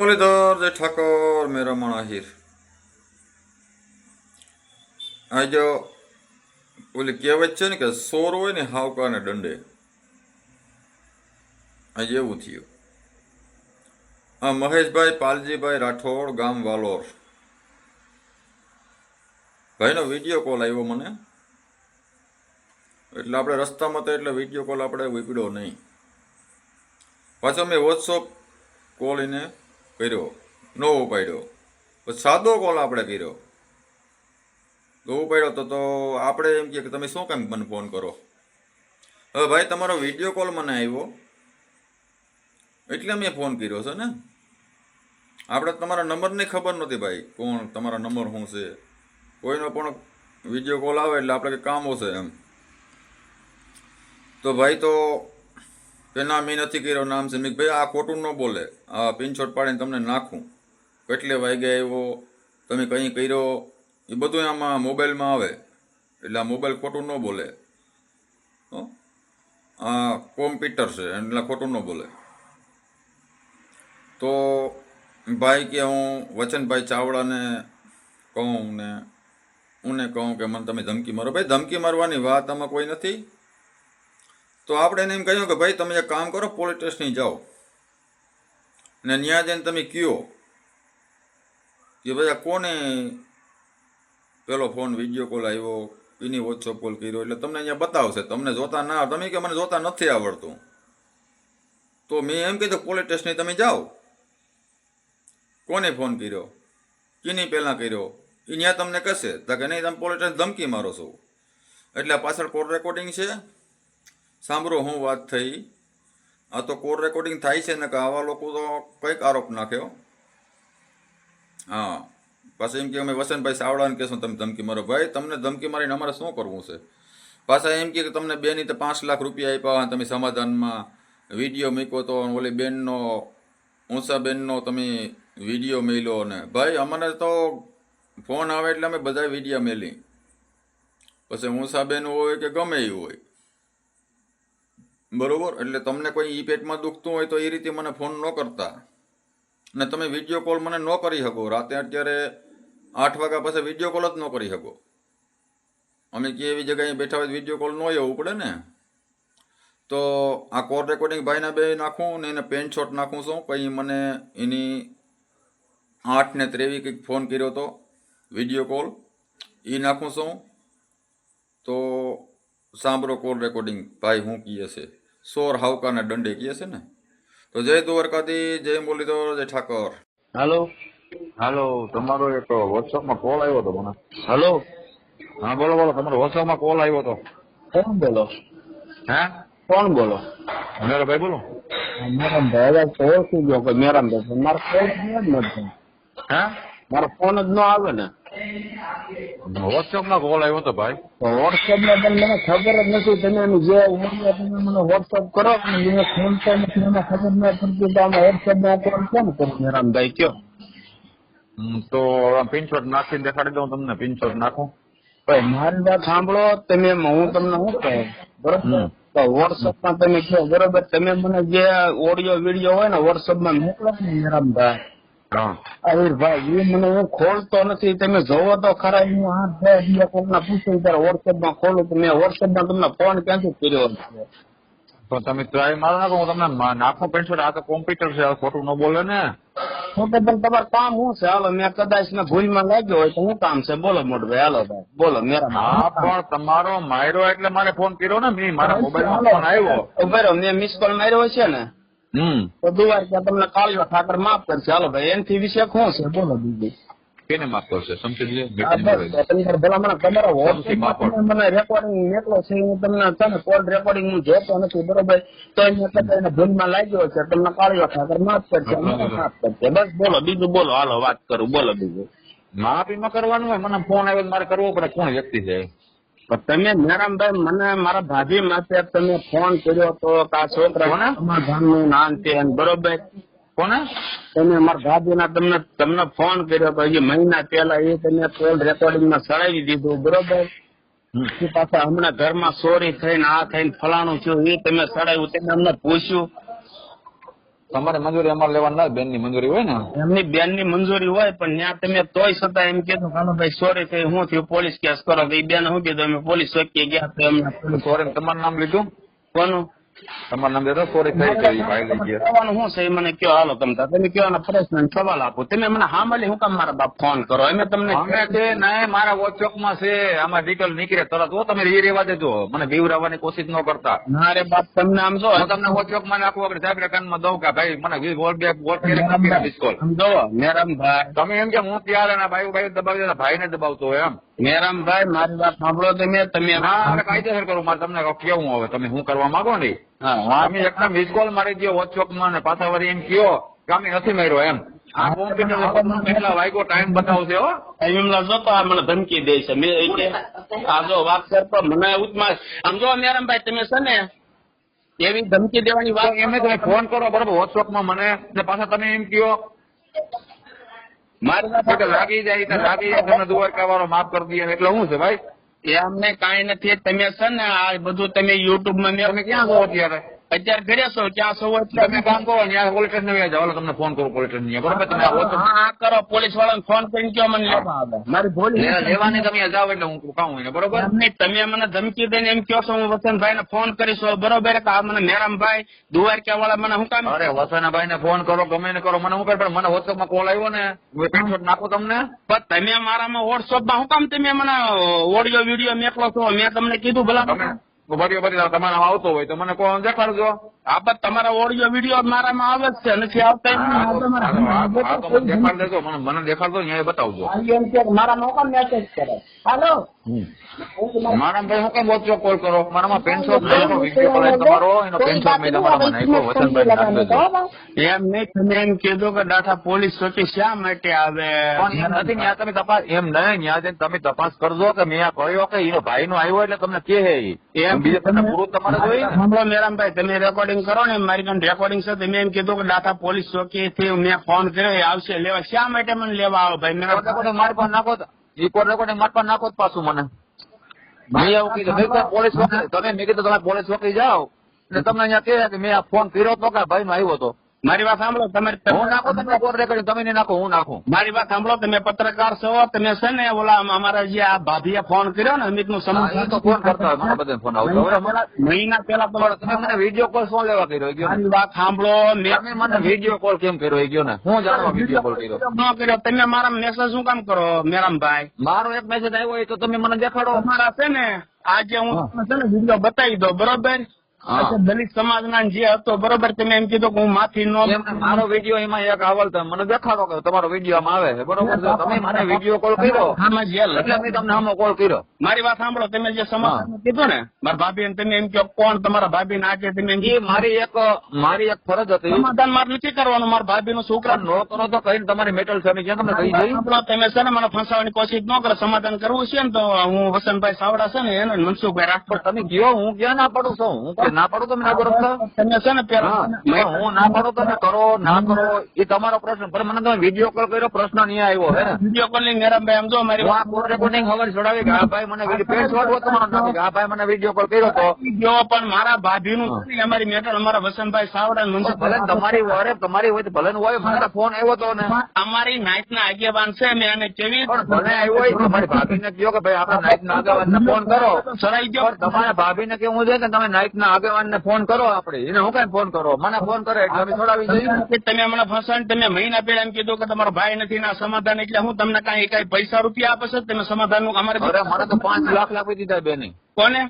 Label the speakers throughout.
Speaker 1: મુરલીધર, જય ઠાકોર મેરામણ આહિર આજે ઓલી કહેવત છે ને કે સોર હોય ને હાવકાને દંડે. આજે એવું થયું. આ મહેશભાઈ, પાલજીભાઈ રાઠોડ, ગામ વાલોર. ભાઈનો વીડિયો કોલ આવ્યો મને. એટલે આપણે રસ્તામાં તો એટલે વીડિયો કોલ આપણે વીપડ્યો નહીં. પાછો મેં વોટ્સઅપ કોલ એને કર્યો. નો ઉપાડ્યો. પછી સાદો કોલ આપણે કર્યો. તો ઉપાડ્યો તો તો આપણે એમ કે તમે શું કામ મને ફોન કરો? હવે ભાઈ, તમારો વીડિયો કોલ મને આવ્યો એટલે મેં ફોન કર્યો છે ને? આપણે તમારા નંબરની ખબર નથી ભાઈ, કોણ તમારો નંબર શું છે? કોઈનો પણ વીડિયો કોલ આવે એટલે આપણે કામ હશે એમ. તો ભાઈ, તો કે ના મેં નથી કર્યો, નામ છે. મેં ભાઈ, આ ખોટું ન બોલે. આ પિનશોટ પાડીને તમને નાખું. કેટલે વાગ્યા આવ્યો? તમે કંઈ કર્યો? એ બધું આમાં મોબાઈલમાં આવે. એટલે આ મોબાઈલ ખોટું ન બોલે? આ કોમ્પ્યુટર છે, એટલે ખોટું ન બોલે. તો ભાઈ કે હું વચનભાઈ ચાવડાને કહું ને હું કહું કે, મને તમે ધમકી મારો. ભાઈ, ધમકી મારવાની વાત આમાં કોઈ નથી. તો આપણે એને એમ કહ્યું કે ભાઈ, તમે એક કામ કરો પોલીસ સ્ટેશને જાઓ. ને ત્યાં જઈને તમે કયો કે ભાઈ, આ કોને પેલો ફોન વીડિયો કોલ આવ્યો એની વોટ્સઅપ કોલ કર્યો? એટલે તમને અહીંયા બતાવશે. તમને જોતા ના. તમે કે મને જોતા નથી આવડતું. તો મેં એમ કીધું પોલીસ સ્ટેશને તમે જાઓ. કોને ફોન કર્યો? કીની પહેલાં કર્યો? એ ત્યાં તમને કહેશે. તો કે નહીં, તમે પોલીસ સ્ટેશન ધમકી મારો છો. એટલે પાછળ કોલ રેકોર્ડિંગ છે. સાંભળો, હું વાત થઈ. આ તો કોર રેકોર્ડિંગ થાય છે ને કે આવા લોકો તો કંઈક આરોપ નાખ્યો હા. પાછા એમ કે અમે વસંતભાઈ સાવડાને કહેશો તમે ધમકી મારો. ભાઈ, તમને ધમકી મારીને અમારે શું કરવું છે? પાછા એમ કે તમને બેની તો પાંચ લાખ રૂપિયા આપ્યા તમે સમાધાનમાં વીડિયો મૂક્યો તો ઓલી બેનનો, ઊંચા બેનનો તમે વીડિયો મેલ્યો ને ભાઈ, અમને તો ફોન આવે એટલે અમે બધા વીડિયો મેલી પછી ઊંચા બેન હોય કે ગમે એ હોય. બરોબર? એટલે તમને કોઈ ઈ પેટમાં દુખતું હોય તો એ રીતે મને ફોન ન કરતા. ને તમે વીડિયો કોલ મને ન કરી શકો. રાતે અત્યારે આઠ વાગ્યા પછી વીડિયો કોલ જ ન કરી શકો. અમે કે એવી જગ્યાએ બેઠા હોય વીડિયો કોલ ન એવું પડે ને. તો આ કોલ રેકોર્ડિંગ ભાઈના બે નાખું ને એને પેન શોટ નાખું છું. કંઈ મને એની આઠ ને ત્રેવી કંઈક ફોન કર્યો હતો વીડિયો કોલ એ નાખું છું. તો સાંભળો કોલ રેકોર્ડિંગ ભાઈ હું કીએ છે. સોર હાવકાને દંડે કીએ છે ને? તો જય દ્વારકાથી જય મુરલીધર જય ઠાકોર.
Speaker 2: હાલો.
Speaker 3: હાલો તમારો એક વોટ્સઅપમાં કોલ આવ્યો હતો મને.
Speaker 2: હાલો.
Speaker 3: હા બોલો બોલો તમારો વોટ્સઅપમાં કોલ આવ્યો હતો.
Speaker 2: કોણ બોલો?
Speaker 3: હે?
Speaker 2: કોણ બોલો?
Speaker 3: મેરો બોલો.
Speaker 2: મેરામ ભાઈ શું ગયો કે મેરામ ભાઈ પણ મારો ફોન જ નથી
Speaker 3: હે?
Speaker 2: મારો ફોન જ ન આવે ને.
Speaker 3: વોટ્સઅપમાં કોલ આવ્યો હતો ભાઈ.
Speaker 2: તો વોટ્સએપમાં પણ મને ખબર જ નથી તમે એનું જે ઉમર તમે મને વોટ્સએપ કરો અને મને ફોન તો નથી મને ખબર ન પડતી તો આમાં વોટ્સએપમાં કેમ કરું? મેરામ કયો?
Speaker 3: તો પિનશોટ નાખીને દેખાડી દઉં તમને પિનશોટ નાખું.
Speaker 2: ભાઈ મારી વાત સાંભળો તમે હું તમને શું કહે? બરોબર. તો વોટ્સએપમાં તમે કહો બરોબર? તમે મને જે ઓડિયો વીડિયો હોય ને વોટ્સઅપમાં મોકલો ને મેરામભાઈ
Speaker 3: હા.
Speaker 2: ભાઈ એ મને હું ખોલતો નથી. તમે જોવો તો ખરા હું હાથ બે દિવસ તમને પૂછ્યું ત્યારે વોટ્સએપમાં ખોલું તો મેં વોટ્સએપમાં તમને ફોન ક્યાંથી કર્યો? છે
Speaker 3: તો તમે ટ્રાય મારો નાખો હું તમને નાખો પિનશોટ આ તો કોમ્પ્યુટર છે ખોટું ન બોલે ને.
Speaker 2: તો પણ તમારું કામ શું છે? હાલો મેં કદાચ ને ભૂલમાં લાગ્યો હોય તો શું કામ છે? બોલો મોટભાઈ હાલો ભાઈ બોલો મેરા
Speaker 3: હા પણ તમારો માર્યો એટલે મારે ફોન કર્યો ને મેં. મારા મોબાઈલમાં ફોન આવ્યો.
Speaker 2: ઊભા રહો મેં મિસ કોલ માર્યો છે ને. તો દુવાર કે તમને કાળિયો ઠાકર માફ કરશે. હાલો ભાઈ એનથી વિશે શું છે? બોલો બીજું.
Speaker 3: કેને માફ કરશે? સમજી લે
Speaker 2: આ બસ, તમે ભલા મને તમારા મને રેકોર્ડિંગ મોકલો છે હું તમને છે ને કોલ રેકોર્ડિંગ હું જોતો નથી બરોબર? તો એને કદાચ એને ભૂલમાં લાગ્યો છે. તમને કાળિયો ઠાકર માફ કરશે માફ કરશે. બસ બોલો બીજું બોલો. હાલો વાત કરું બોલો બીજું.
Speaker 3: માફીમાં કરવાનું હોય મને ફોન આવ્યો મારે કરવો પડે. કોણ વ્યક્તિ છે?
Speaker 2: પણ તમે મેરામભાઈ મને મારા ભાભી માટે તમે ફોન કર્યો તો કે આ છોકરા નામ છે બરોબર?
Speaker 3: કોને?
Speaker 2: તમે મારા ભાભીના તમને તમને ફોન કર્યો તો હજી મહિના પહેલા એ તમે કોલ રેકોર્ડિંગમાં સળાવી દીધું બરોબર? પાછા હમણાં ઘરમાં ચોરી થઈને આ થઈને ફલાણું થયું એ તમે સળાવ્યું તમે અમને પૂછ્યું.
Speaker 3: તમારે મંજૂરી અમારે લેવાની ના બેનની મંજૂરી હોય ને?
Speaker 2: એમની બેનની મંજૂરી હોય પણ ત્યાં તમે તોય છતાં એમ કીધું કાનો ભાઈ સોરી થઈ હું થયું પોલીસ કેસ કરો. તો એ બેન શું કીધું? અમે પોલીસ ચોકી ગયા તો એમને
Speaker 3: સોરી તમારું નામ લીધું?
Speaker 2: કોનું?
Speaker 3: તમારું નામ લીધું સોરી થઈ ભાઈ લઈ ગયા?
Speaker 2: કહેવાનું છે? મને કયો હાલો તમે તમે કયો આના પ્રશ્ન સવાલ આપો. તમે મને સાંભળી હું કામ મારા બાપ ફોન કરો? અમે તમને
Speaker 3: છે નહીં મારા વોચોકમાં છે. આમાં ડિટેલ નીકળે તરત. હો તમે રી રેવા દેજો. મને બીવરાવવાની કોશિશ ન કરતા.
Speaker 2: ના રે બાપ તમને આમ જો
Speaker 3: તમને વોચોકમાં નાખું આપણે સાહેબ દઉં કે ભાઈ મને વોટ કરી મિસ કોલ
Speaker 2: જોવો મેરામભાઈ
Speaker 3: તમે એમ કે હું ત્યારે ના ભાઈ ભાઈ દબાવી ભાઈ ને દબાવતો હોય એમ.
Speaker 2: મેરામભાઈ મારી વાત સાંભળો તમે તમે
Speaker 3: કાયદેસર કરો. મારે તમને કેવું હવે? તમે શું કરવા માંગો ને?
Speaker 2: હા
Speaker 3: તમે એકદમ મિસ કોલ મારી દો વોચોકમાં ને પાછા વળી એમ કયો કે અમે નથી માર્યો એમ. આ કોમ્પ્યુટર વાગ્યો ટાઈમ બતાવશે હો?
Speaker 2: એમના જોતો આ મને ધમકી દે છે. મેં આ જો વાત કરતો મને ઉત્માસ આમ જો મેરામભાઈ તમે છે ને એવી ધમકી દેવાની વાત
Speaker 3: એમ તમે ફોન કરો બરોબર વોટ્સઅપમાં મને પાછા તમે એમ કયો
Speaker 2: મારી વાત
Speaker 3: લાગી જાય તો લાગી જાય તમે દ્વારકા વાળો માફ કરી દઈએ. એટલે શું છે ભાઈ?
Speaker 2: એ અમને કાંઈ નથી તમે છે ને આ બધું તમે યુટ્યુબમાં
Speaker 3: ક્યાં છો અત્યારે?
Speaker 2: અત્યારે ઘરે છો ક્યાં છો? એટલે
Speaker 3: તમે કામ કરો ત્યાં પોલીસ સ્ટેશન વ્યા જાવ તમને ફોન કરો પોલીસ સ્ટેશન બરોબર? તમે આ
Speaker 2: હા હા કરો. પોલીસ વાળાને ફોન કરીને કયો મને લેવા આવે. મારી ભૂલ
Speaker 3: લેવાની તમે જાઓ એટલે હું કામ હોય ને. બરોબર?
Speaker 2: નહીં, તમે મને ધમકી દઈને એમ કહો છો હું વસંતભાઈ ને ફોન કરીશ બરોબર? કે આ મને મેરામભાઈ દુવારકા વાળા મને હું કામ
Speaker 3: અરે વસાનાભાઈ ને ફોન કરો ગમે ને કરો. મને હું કરે પણ મને વોટ્સઅપમાં કોલ આવ્યો ને હું નાખો તમને?
Speaker 2: પણ તમે મારામાં વોટ્સઅપમાં શું કામ તમે મને ઓડિયો વીડિયો મેકલો છો? મેં તમને કીધું ભલા.
Speaker 3: તમે ભરી તમારા આવતો હોય તો મને કોણ દેખાડજો.
Speaker 2: આ પણ તમારા ઓડિયો વીડિયો મારામાં આવે જ છે નથી આવતા તમારા-
Speaker 3: મને દેખાડ દેજો મને મને ને એ બતાવજો.
Speaker 2: કે મારા નોકર મેસેજ કરે. હાલો?
Speaker 3: મારા ભાઈ હું કેમ વચ્ચે કોલ કરો? મારામાં પેન્સો વીડિયો કોલ તમારો એનો પેન્સો મેં તમારામાં નાખ્યો વસંતભાઈ નાખી દેજો
Speaker 2: એમ નહીં તમે એમ કીધું કે ડાઠા પોલીસ ચોકી શા માટે આવે?
Speaker 3: પણ નથી ત્યાં તમે તપાસ એમ નહીં ત્યાં જઈને તમે તપાસ કરજો કે મેં આ કહ્યો કે એનો ભાઈ નો આવ્યો એટલે તમને કે હે એમ બીજા તમને પૂરું તમારે જોઈએ.
Speaker 2: સાંભળો મેરામભાઈ તમે રેકોર્ડિંગ કરો ને, મારી કાન રેકોર્ડિંગ છે મેં એમ કીધું કે ડાટા પોલીસ ચોકી થી મેં ફોન કર્યો, એ આવશે, લેવા. શા માટે મને લેવા આવો ભાઈ? મેં
Speaker 3: રેકોર્ડિંગ મારી પાસે નાખો રિપોર્ટ રેકોર્ડિંગ મારી પાસે નાખો પાછું મને. મેં એવું કીધું પોલીસ તમે, મેં કીધું તમે પોલીસ ચોકી જાઓ. ને તમને અહીંયા કહે કે મેં આ ફોન કર્યો તો કે ભાઈ નો આવ્યો હતો.
Speaker 2: મારી વાત સાંભળો તમે
Speaker 3: હું નાખું તમને કોર્ટ રેકોર્ડિંગ તમે નહીં નાખો હું નાખું.
Speaker 2: મારી વાત સાંભળો તમે પત્રકાર છો તમે છે ને ઓલા અમારા જે આ ભાભીએ ફોન કર્યો ને
Speaker 3: અમિતનું સમૂહ તો ફોન કરતા હોય બધા ફોન આવતો હોય.
Speaker 2: મહિના પેલા
Speaker 3: પણ તમે મને વીડિયો કોલ શું લેવા કર્યો? ગયો
Speaker 2: મારી વાત સાંભળો મેં
Speaker 3: મને વીડિયો કોલ કેમ કર્યો? ગયો ને. હું જાણવા વીડિયો કોલ કર્યો?
Speaker 2: ન કર્યો. તમે મારા મેસેજ શું કામ કરો મેરામભાઈ?
Speaker 3: મારો એક મેસેજ આવ્યો હોય તો તમે મને દેખાડો.
Speaker 2: મારા છે ને આજે હું તમને છે ને વીડિયો બતાવી દો બરોબર? આજે દલિત સમાજના જે હતો બરોબર તમે એમ કીધું કે હું માફી નો
Speaker 3: મારો વીડિયો એમાં એક આવલ તમે મને દેખાડો કે તમારો વીડિયો આમાં આવે છે. બરોબર છે? તમે મને વીડિયો કોલ કર્યો. એટલે મેં તમને આમાં કોલ કર્યો.
Speaker 2: મારી વાત સાંભળો. તમે જે સમાજ કીધું ને મારા ભાભી તમે એમ કહો કોણ તમારા ભાભી ના છે તમે
Speaker 3: એ મારી એક મારી એક ફરજ હતી.
Speaker 2: સમાધાન મારે નથી કરવાનું. મારા ભાભી નું છોકરા
Speaker 3: નો કરો તો કહીને તમારી મેટલ છે જ્યાં તમને કહી જઈ
Speaker 2: તમે છે ને મને ફસાવાની કોશિશ ન કરો. સમાધાન કરવું છે ને તો હું વસંતભાઈ સાવડા છે ને એને મનસુખભાઈ
Speaker 3: પણ તમે કયો હું ક્યાં ના પડું છું? હું ના પાડું તમે ના કરો
Speaker 2: તમે છે ને પેલા
Speaker 3: હું ના પાડું તમે કરો ના કરો એ તમારો પ્રશ્ન. પણ મને તમે વીડિયો કોલ કર્યો પ્રશ્ન નહીં આવ્યો હે ને?
Speaker 2: વીડિયો કોલિંગ મેરામભાઈ આમ જો મારી
Speaker 3: આ કોલ રેકોર્ડિંગ હવે છોડાવી કે આ ભાઈ મને વીડિયો પેન્ટ શોટ તમારો કે આ ભાઈ મને વીડિયો કોલ કર્યો તો?
Speaker 2: વીડિયો પણ મારા ભાભી નું અમારી મેટર અમારા વસંતભાઈ સાવડા ને
Speaker 3: ભલે તમારી વારે તમારી હોય તો ભલે નું હોય મારા ફોન આવ્યો તો ને.
Speaker 2: અમારી નાઇટ ના આગેવાન છે મેં એને કેવી
Speaker 3: પણ ભલે આવ્યો હોય તમારી મારી ભાભીને કહો કે ભાઈ આપણે નાઇટ ના આગેવાન ફોન કરો.
Speaker 2: સરાઈ ગયો
Speaker 3: તમારા ભાભીને કેવું છે કે તમે નાઇટ ના આગેવાનને ફોન કરો આપણે. એને હું કઈ ફોન કરો? મને ફોન કરે એટલે અમે છોડાવી જઈએ.
Speaker 2: તમે મને ફસાણ તમે મહિના પહેલા એમ કીધું કે તમારો ભાઈ નથી ના સમાધાન એટલે હું તમને કાંઈ કાંઈ પૈસા રૂપિયા આપે છે? તમે સમાધાનનું અમારે
Speaker 3: મારે મને તો પાંચ લાખ આપી દીધા બેને.
Speaker 2: કોને?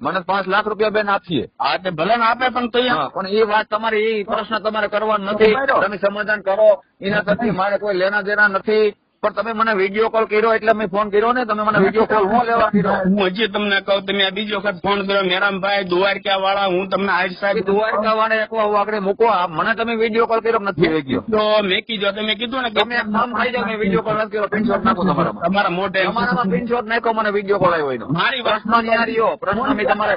Speaker 3: મને પાંચ લાખ રૂપિયા બેન આપીએ.
Speaker 2: હા તે ભલે ને આપે પણ તો
Speaker 3: પણ એ વાત તમારી એ પ્રશ્ન તમારે કરવાનો નથી. તમે સમાધાન કરો. એના કરતી મારે કોઈ લેના દેના નથી. પણ તમે મને વીડિયો કોલ કર્યો એટલે મેં ફોન કર્યો ને તમે મને વીડિયો કોલ હું લેવા કર્યો
Speaker 2: હું હજી તમને કહું તમે આ બીજી વખત ફોન કર્યો મેરામભાઈ દ્વારકા વાળા હું તમને આજ સાહેબ
Speaker 3: દ્વારકા વાળે એકવા આગળ મૂકો મને તમે વીડિયો કોલ કર્યો નથી નથી ગયો
Speaker 2: તો મેં કીધું તમે કીધું ને
Speaker 3: તમે નામ ખાઈ જાવ મેં વીડિયો કોલ નથી કર્યો પિનશોટ નાખો તમારા
Speaker 2: તમારા મોઢે
Speaker 3: તમારામાં પિનશોટ નાખો મને વીડિયો કોલ આવ્યો એનો.
Speaker 2: મારી
Speaker 3: પ્રશ્ન રહ્યો પ્રશ્ન મેં તમારે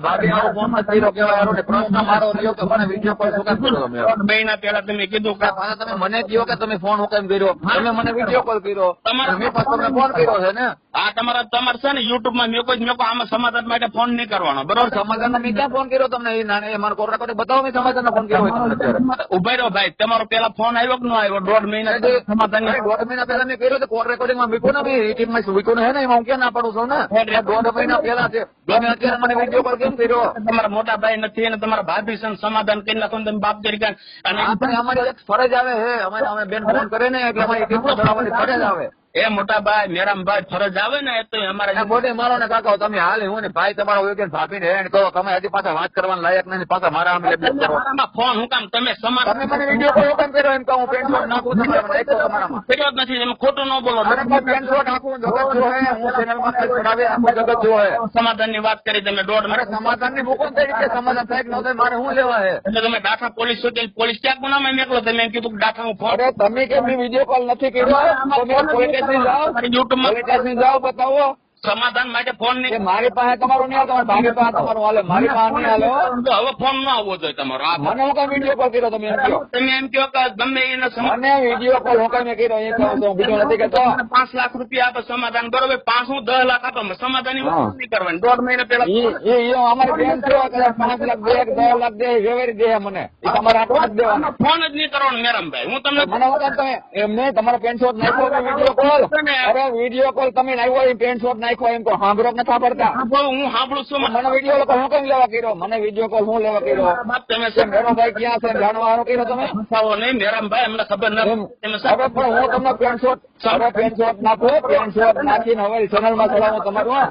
Speaker 3: ભાભી આવો ફોનમાં કર્યો કેવાય ને પ્રશ્ન મારો રહ્યો કે મને વીડિયો કોલ શું કામ કર્યો તમે?
Speaker 2: ના પહેલા તમે કીધું કે
Speaker 3: તમે મને કહો કે તમે ફોન હું કેમ કર્યો? તમે મને વીડિયો કોલ કર્યો.
Speaker 2: તમારા-
Speaker 3: મેં પાછો તમને ફોન કર્યો છે ને.
Speaker 2: આ તમારા તમારે છે ને યુટ્યુબમાં મેં કોઈ મેં આમાં સમાધાન માટે ફોન નહીં કરવાનો બરોબર?
Speaker 3: સમાધાન મેં ક્યાં ફોન કર્યો તમને? એ નાને મારો કોલ રેકોર્ડિંગ બતાવો મેં સમાધાન ફોન કર્યો હોય તમને અત્યારે
Speaker 2: ઊભા રહ્યો ભાઈ તમારો પેલા ફોન આવ્યો કે ન આવ્યો? દોઢ મહિના સમાધાન
Speaker 3: દોઢ મહિના પહેલા મેં કર્યો કોલ રેકોર્ડિંગમાં મૂક્યો ને મેં યુટ્યુબમાં મૂક્યો ને હે ને? એમાં હું ક્યાં ના પાડું છું ને? દોઢ મહિના પહેલા છે. તમે અત્યારે મને વીડિયો કોલ કેમ કર્યો?
Speaker 2: તમારા મોટા ભાઈ નથી અને તમારા ભાભી છે સમાધાન કરી નાખો તમે બાપ તરીકે અને
Speaker 3: અમારી એક ફરજ આવે છે. અમે અમે બેન ફોન કરે ને એટલે અમારી ફરજ આવે.
Speaker 2: એ મોટા ભાઈ મેરામ ફરજ આવે ને તો અમારા
Speaker 3: આ મારો ને કાકા તમે હાલ હું ને ભાઈ તમારો હોય કે ભાભી ને હેન્ડ કરો. તમે હજી પાછા વાત કરવાના લાયક નથી પાછા મારા આમ લેબ કરો.
Speaker 2: ફોન હું કામ તમે
Speaker 3: તમે મને વીડિયો કોલ કેમ કર્યો એમ કહું નાખું તમારા તમારામાં
Speaker 2: નથી તમે ખોટું ન બોલો.
Speaker 3: પેન નાખું આખું જગત
Speaker 2: વાત કરી તમે દોઢ
Speaker 3: મારે સમાધાનની મૂકો ને તરીકે સમાધાન થાય કે ન થાય મારે શું લેવા
Speaker 2: એટલે તમે ડાઠા પોલીસ સુધી પોલીસ ક્યાં ગુનામાં મેકલો તમે એમ કીધું કે ડાઠા હું ફોન
Speaker 3: તમે કેમ મેં વીડિયો કોલ નથી કર્યો? તમે પોલીસ સ્ટેશન જાઓ પોલીસ સ્ટેશન જાઓ બતાવો.
Speaker 2: સમાધાન માટે ફોન નહીં
Speaker 3: મારી પાસે તમારું નહીં હાલે ભાગે પાસે તમારું હાલે મારી પાસે નહીં હાલે
Speaker 2: હવે ફોન ન આવવો જોઈએ તમારો
Speaker 3: મને હું કઈ વીડિયો કોલ કર્યો તમે એમ કહો?
Speaker 2: તમે એમ કહો કે ગમે એને
Speaker 3: મને વીડિયો કોલ હું કઈ કર્યો એ કહું છું બીજું નથી કહેતો
Speaker 2: પાંચ લાખ રૂપિયા આપે સમાધાન બરોબર? પાંચ હું દસ લાખ આપે સમાધાનની વાત નહીં કરવાની. દોઢ મહિના પેલા
Speaker 3: અમારી બેન છે કદાચ પાંચ લાખ દે દસ લાખ દે વેવેરી દે મને ઈ તમારે આટલું જ દેવાનું.
Speaker 2: ફોન જ નહીં કરવાનો મેરમભાઈ. હું તમને
Speaker 3: મને હું તમે એમને તમારા પેન પેન્ટ શોટ નાખ્યો વીડિયો કોલ અરે વીડિયો કોલ તમે નાખ્યો એ પેન્ટ શોટ નાખ્યો એમ કહો સાંભળો નથી
Speaker 2: પડતા હું સાંભળું છું.
Speaker 3: મને વીડિયો લોકો હું કેમ લેવા કર્યો? મને વીડિયો કોલ હું લેવા કર્યો?
Speaker 2: તમે
Speaker 3: કે મેરો ભાઈ ક્યાં છે? જાણવાનું કર્યો તમે?
Speaker 2: નહીં મેરમભાઈ અમને ખબર નથી
Speaker 3: હવે પણ હું તમને પેન શોટ પેન્ટ શોટ નાખો પેન શોટ નાખીને હવે ચેનલમાં ચડાવો તમારું?